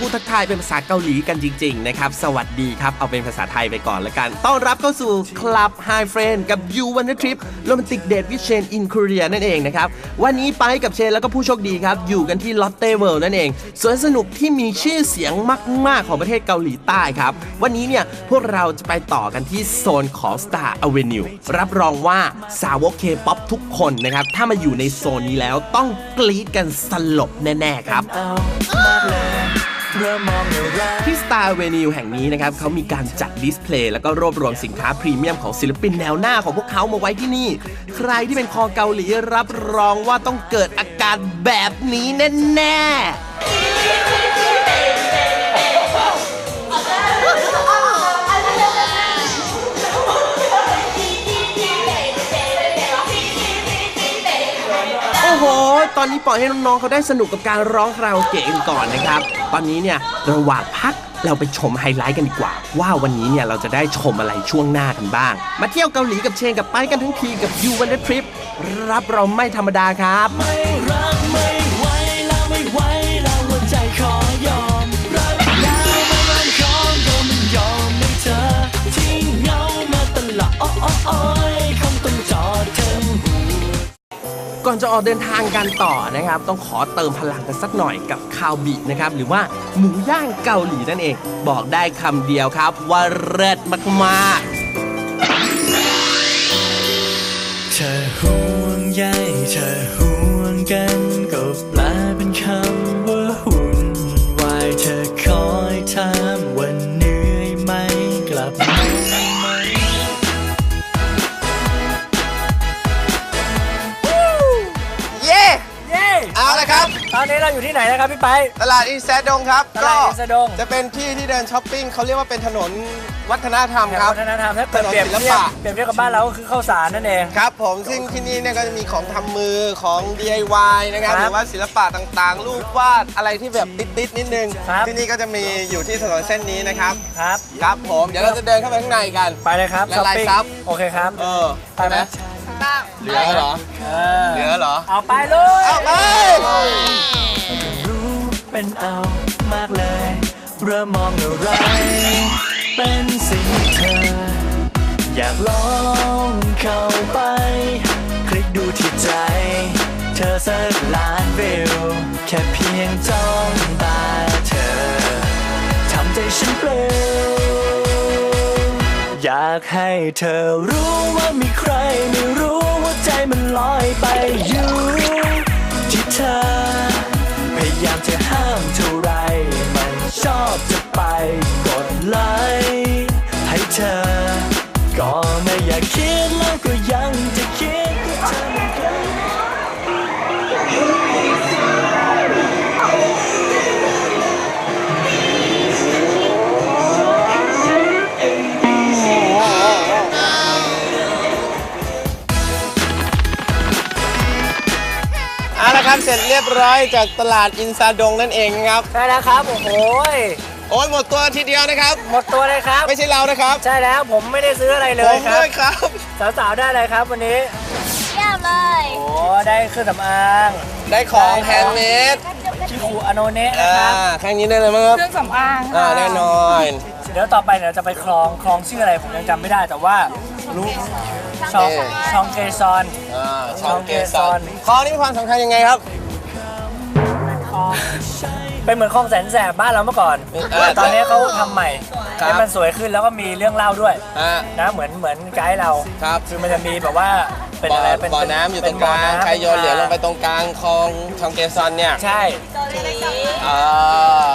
พูดทักทายเป็นภาษาเกาหลีกันจริง ๆ นะครับ สวัสดีครับ เอาเป็นภาษาไทยไปก่อนละกัน ต้อนรับเข้าสู่ Club High Friend กับ You Wanna Trip Romantic Date with Shane in Korea นั่นเองนะครับ วันนี้ไปกับเชนแล้วก็ผู้โชคดีครับ อยู่กันที่ Lotte World นั่นเองสวนสนุกที่มีชื่อเสียงมาก ๆ ของประเทศเกาหลีใต้ครับ วันนี้เนี่ยพวกเราจะไปต่อกันที่โซนของ Star Avenue รับรองว่าสาวกเคป๊อปทุกคนนะครับถ้ามาอยู่ในโซนนี้แล้วต้องกรี๊ดกันสลบแน่ ๆ ครับ ที่สตาร์เวนิวแห่งนี้นะครับเขามีการจัดดิสเพลย์แล้วก็รวบรวมสินค้าพรีเมียมของศิลปินแนวหน้าของพวกเขามาไว้ที่นี่ ใครที่เป็นคอเกาหลีรับรองว่าต้องเกิดอาการแบบนี้แน่ ๆ ตอนนี้ปล่อยให้น้องๆเขาได้สนุกกับการร้องคาราโอเกะกันก่อนนะครับ ตอนนี้เนี่ยระหว่างพักเราไปชมไฮไลท์กันดีกว่า ว่าวันนี้เนี่ยเราจะได้ชมอะไรช่วงหน้ากันบ้าง มาเที่ยวเกาหลีกับเชนกับไปกันทั้งทีกับยูวันเดทริปรับเราไม่ธรรมดาครับ อนจะออกเดินทางกันต่อนะครับ ต้องขอเติมพลังกันสักหน่อยกับคาวบินะครับ หรือว่าหมูย่างเกาหลีนั่นเอง บอกได้คำเดียวครับ ว่าเลิศมากๆเธอห่วงใยเธอห่วงกันก็แปลเป็นคำ เอาละครับ ตอนนี้เราอยู่ที่ไหนนะครับพี่ไป ตลาดอินแซดงครับ ตลาดอินแซดง จะเป็นที่ที่เดินช้อปปิ้งเขาเรียกว่าเป็นถนนวัฒนธรรมแถวครับ วัฒนธรรมถ้าเกิดถนนเปรียบศิลเทียบปะเปรียบเทียบกับบ้านเราก็คือข้าวสารนั่นเอง ครับผม ซึ่งที่นี่เนี่ยก็จะมีของทำมือของ DIY นะครับครับ หรือว่าศิลปะต่างๆ รูปวาดอะไรที่แบบติดๆนิดนึงครับที่นี่ก็จะมีอยู่ที่ถนนเส้นนี้นะครับ ครับ ครับผม เดี๋ยวเราจะเดินเข้าไปข้างในกัน ไปเลยครับและช้อปลายปิ้งซับโอเคครับ เออ ไปไหม เหลือเหรอเอเหลือเหรอ เอาไปเลยเอาไปรู้เป็นเอามากเลย เริ่มมองอะไร เป็นสิ่งที่เธอ อยากลองเข้าไป คลิกดูที่ใจ เธอสักล้านากให้เธอรู้ว่ามีใครไม่รู้ว่าใจมันลอยไปอยู่ที่เธอ พยายามจะห้ามเท่าไร มันชอบจะไปกดไลค์ให้เธอ ก็ไม่อยากคิดแล้วก็ยังจะ เอาละครับเสร็จเรียบร้อยจากตลาดอินซาดงนั่นเองครับได้แล้วครับ โอ้โหยโอ้ยหมดตัวทีเดียวนะครับ หมดตัวเลยครับ ไม่ใช่เรานะครับใช่แล้วผมไม่ได้ซื้ออะไรเลผยมครัด้บวยครับ สาวๆได้อะไรครับวันนี้ เยี่ยมเลยโอ้ได้เครื่องสำอางได้ของแฮนด์เมดชิคูอโนเนะนะอ่าครับแค่นี้ได้เลยมั้งครับเครื่องสำอางอ่าแน่นอน เดี๋ยวต่อไปเดี๋ยวจะไปคลองคลองชื่ออะไรผมยังจำไม่ได้แต่ว่ารู้ชองชองเกซอน อ่าช่องเกสรคลองนี้มีความสำคัญยังไงครับเป็นเหมือนคลองแสนแสบบ้านเราเมื่อก่อนเออตอนนี้เขาทำใหม่ครับ ให้มันสวยขึ้นแล้วก็มีเรื่องเล่าด้วยอ่า นะเหมือนเหมือนไกด์เรา ครับ คือมันจะมีแบบว่า เป็นบ่ออะไรเป็นบ่อน้ำอยู่ตรงกลางเป็นบ่อน้ำใครโยนเหรียญลงไปตรงกลางคลองชองเกซอนเนี่ยใช่อ่า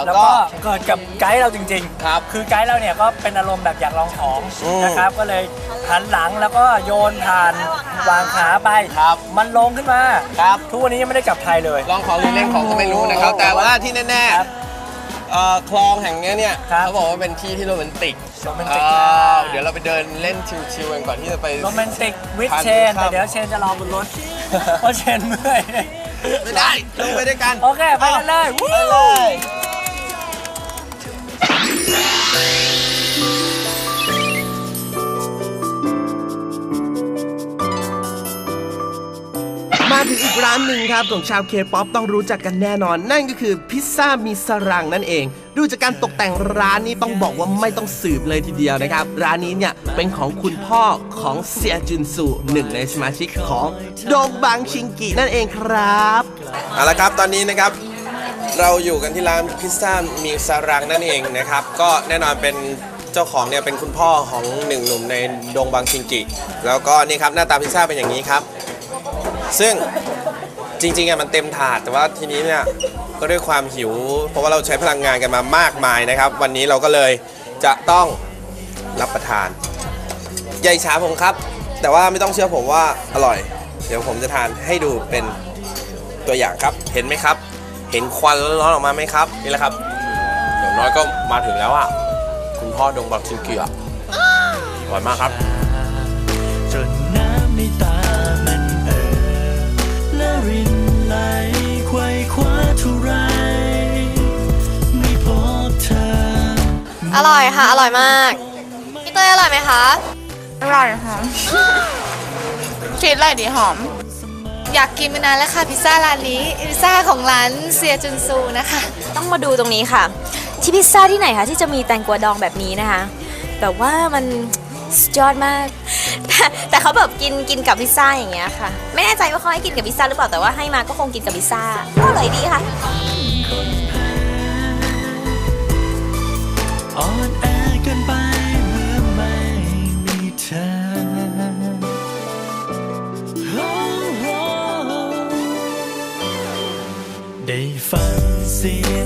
แล้วก็ ก็เกิดกับไกด์เราจริงครับคือไกด์เราเนี่ยก็เป็นอารมณ์แบบอยากลองของอืมนะครับ ก็เลยหันหลังแล้วก็โยนผ่านวางขาไป ครับมันลงขึ้นมาครับ ทุกวันนี้ยังไม่ได้กลับไทยเลย ลองของหรือเล่นของก็ไม่รู้นะครับ แต่ว่าที่แน่ ครับๆ เอ่อคลองแห่งเนี้ยเนี่ยครับเขาบอกว่าเป็นที่ที่โรแมนติกโรแมนติก อ่านะเดี๋ยวเราไปเดินเล่นชิลๆกันก่อนที่จะไป โรแมนติกวิดทานเชนข้าว แต่เดี๋ยวเชนจะรอบนรถเพราะเชนเมื่อย ไม่ได้ลงไปด้วยกันโอเคไปกันเลยวู้ไปเลย ถึงอีกร้านหนึ่งครับของชาวเคป๊อปต้องรู้จักกันแน่นอน นั่นก็คือพิซซ่ามีสรังนั่นเอง ดูจากการตกแต่งร้านนี้ต้องบอกว่าไม่ต้องสืบเลยทีเดียวนะครับ ร้านนี้เนี่ยเป็นของคุณพ่อของเซียจุนซูหนึ่งในสมาชิกของโดงบังชิงกินั่นเองครับเอาละครับตอนนี้นะครับเราอยู่กันที่ร้านพิซซ่ามีสรังนั่นเองนะครับ ก็แน่นอนเป็นเจ้าของเนี่ยเป็นคุณพ่อของหนึ่งหนุ่มในดงบางชิงกิ แล้วก็นี่ครับหน้าตาพิซซ่าเป็นอย่างนี้ครับ ซึ่งจริงๆอะมันเต็มถาดแต่ว่าทีนี้เนี่ยก็ด้วยความหิว เพราะว่าเราใช้พลังงานกันมามากมายนะครับ วันนี้เราก็เลยจะต้องรับประทานใหญ่ฉาผมครับ แต่ว่าไม่ต้องเชื่อผมว่าอร่อย เดี๋ยวผมจะทานให้ดูเป็นตัวอย่างครับ เห็นไหมครับ เห็นควันร้อนๆออกมาไหมครับนี่แหละครับเดี๋ยวน้อยก็มาถึงแล้วอะคุณพ่อดงบักชิงเกียอร่อยมากครับจนน้ำในตามัน รินไหลไขว้คว้าเท่าไรไม่พบเธออร่อยค่ะ อร่อยมาก พี่เต้ยอร่อยไหมคะ อร่อยค่ะชีสอะไรดีหอม อยากกินมานานแล้วค่ะพิซซ่าร้านนี้ พิซซ่าของร้านเซียจุนซูนะคะ ต้องมาดูตรงนี้ค่ะ ที่พิซซ่าที่ไหนคะที่จะมีแตงกวาดองแบบนี้นะคะ แบบว่ามัน สุดยอดมาก แต่แต่เขาแบบกินกินกับพิซซ่าอย่างเงี้ยค่ะ ไม่แน่ใจว่าเขาให้กินกับพิซซ่าหรือเปล่าแต่ว่าให้มาก็คงกินกับพิซซ่าก็อร่อยดีค่ะ อ่อนแอเกินไปเมื่อไม่มีเธอโอ้โอ้ได้ฟังเสียง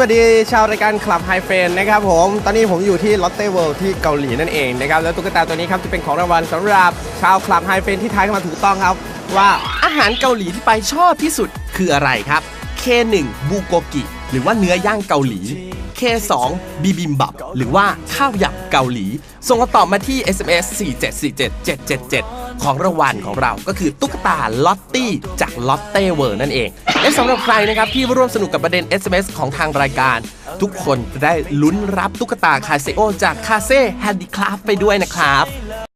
วัสดีชาวรายการคลับไฮเฟนนะครับผม ตอนนี้ผมอยู่ที่ลอตเต้เวิลด์ที่เกาหลีนั่นเองนะครับ แล้วตุ๊กตาตัวนี้ครับจะเป็นของรางวัลสำหรับชาวคลับไฮเฟนที่ทายเข้ามาถูกต้องครับ ว่าอาหารเกาหลีที่ไปชอบที่สุดคืออะไรครับ K1 บูโกกิหรือว่าเนื้อย่างเกาหลี K2 บิบิมบับหรือว่าข้าวหยำเกาหลี ส่งคำตอบมาที่ SMS 4747777 ของรางวัลของเราก็คือตุ๊กตาลอตตี้จากลอตเต้เวิร์นั่นเอง และสำหรับใครนะครับที่ร่วมสนุกกับประเด็น SMS ของทางรายการ ทุกคนจะได้ลุ้นรับตุ๊กตาคาเซโอจากคาเซ่แฮนดี้คราฟไปด้วยนะครับ